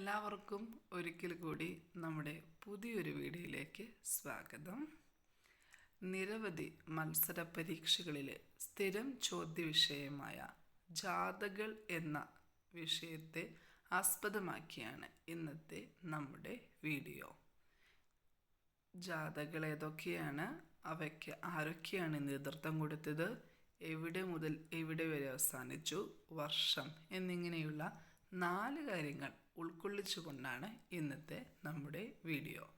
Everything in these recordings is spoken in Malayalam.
എല്ലാവർക്കും ഒരിക്കൽ കൂടി നമ്മുടെ പുതിയൊരു വീഡിയോയിലേക്ക് സ്വാഗതം. നിരവധി മത്സര പരീക്ഷകളിലെ സ്ഥിരം ചോദ്യവിഷയമായ ജാഥകൾ എന്ന വിഷയത്തെ ആസ്പദമാക്കിയാണ് ഇന്നത്തെ നമ്മുടെ വീഡിയോ. ജാഥകൾ ഏതൊക്കെയാണ്? അവയ്ക്ക് ആരൊക്കെയാണ് നേതൃത്വം കൊടുത്തത്? എവിടെ മുതൽ എവിടെ വരെ അവസാനിച്ചു? വർഷം എന്നിങ്ങനെയുള്ള നാല് കാര്യങ്ങൾ ഉൾക്കൊള്ളിച്ചുകൊണ്ടാണ് ഇന്നത്തെ നമ്മുടെ വീഡിയോ.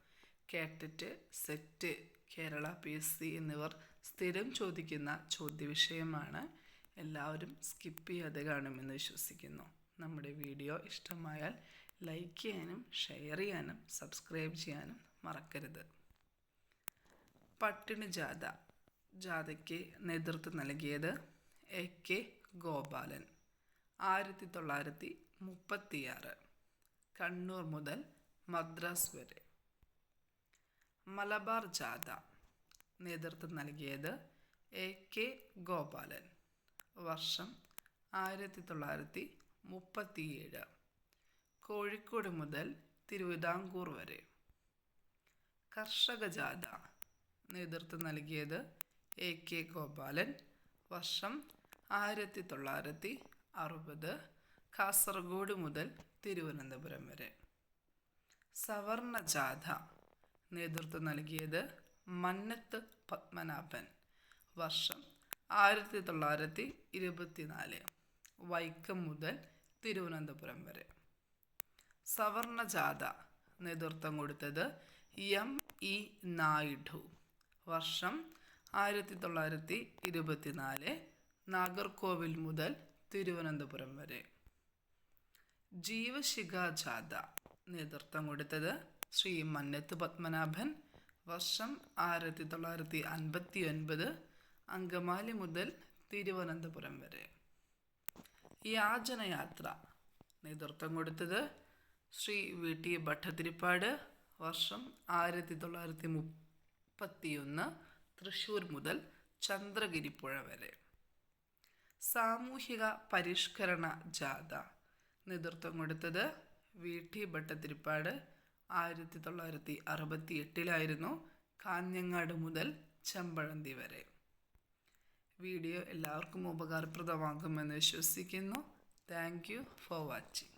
കേട്ടിട്ട് SET Kerala P S C എന്നിവർ സ്ഥിരം ചോദിക്കുന്ന ചോദ്യവിഷയമാണ്. എല്ലാവരും സ്കിപ്പ് ചെയ്യാതെ കാണുമെന്ന് വിശ്വസിക്കുന്നു. നമ്മുടെ വീഡിയോ ഇഷ്ടമായാൽ ലൈക്ക് ചെയ്യാനും ഷെയർ ചെയ്യാനും സബ്സ്ക്രൈബ് ചെയ്യാനും മറക്കരുത്. പട്ടിണി ജാഥ. ജാഥയ്ക്ക് നേതൃത്വം നൽകിയത് എ കെ ഗോപാലൻ. ആയിരത്തി തൊള്ളായിരത്തി മുപ്പത്തിയാറ് കണ്ണൂർ മുതൽ മദ്രാസ് വരെ. മലബാർ ജാഥ. നേതൃത്വം നൽകിയത് എ കെ ഗോപാലൻ. വർഷം ആയിരത്തി തൊള്ളായിരത്തി മുപ്പത്തിയേഴ് കോഴിക്കോട് മുതൽ തിരുവിതാംകൂർ വരെ. കർഷക ജാഥ. നേതൃത്വം നൽകിയത് എ കെ ഗോപാലൻ. വർഷം ആയിരത്തി തൊള്ളായിരത്തി അറുപത് കാസർഗോഡ് മുതൽ തിരുവനന്തപുരം വരെ. സവർണ ജാഥ നേതൃത്വം നൽകിയത് മന്നത്ത് പത്മനാഭൻ. വർഷം ആയിരത്തി തൊള്ളായിരത്തി ഇരുപത്തിനാല് വൈക്കം മുതൽ തിരുവനന്തപുരം വരെ. സവർണ ജാഥ നേതൃത്വം കൊടുത്തത് എം. ഇ. നായിഡു. വർഷം ആയിരത്തി തൊള്ളായിരത്തി ഇരുപത്തിനാല് നാഗർകോവിൽ മുതൽ തിരുവനന്തപുരം വരെ. ജീവശിഖ ജാഥ നേതൃത്വം കൊടുത്തത് ശ്രീ മന്നത്ത് പത്മനാഭൻ. വർഷം ആയിരത്തി തൊള്ളായിരത്തി അൻപത്തി ഒൻപത് അങ്കമാലി മുതൽ തിരുവനന്തപുരം വരെ. യാചനയാത്ര നേതൃത്വം കൊടുത്തത് ശ്രീ വി ടി ഭട്ടതിരിപ്പാട്. വർഷം ആയിരത്തി തൊള്ളായിരത്തി മുപ്പത്തിയൊന്ന് തൃശ്ശൂർ മുതൽ ചന്ദ്രഗിരിപ്പുഴ വരെ. സാമൂഹിക പരിഷ്കരണ ജാഥ നേതൃത്വം കൊടുത്തത് വി. ടി. ഭട്ടതിരിപ്പാട് ആയിരത്തി തൊള്ളായിരത്തി അറുപത്തി എട്ടിലായിരുന്നു കാഞ്ഞങ്ങാട് മുതൽ ചെമ്പഴന്തി വരെ. വീഡിയോ എല്ലാവർക്കും ഉപകാരപ്രദമാകുമെന്ന് വിശ്വസിക്കുന്നു. Thank you for watching.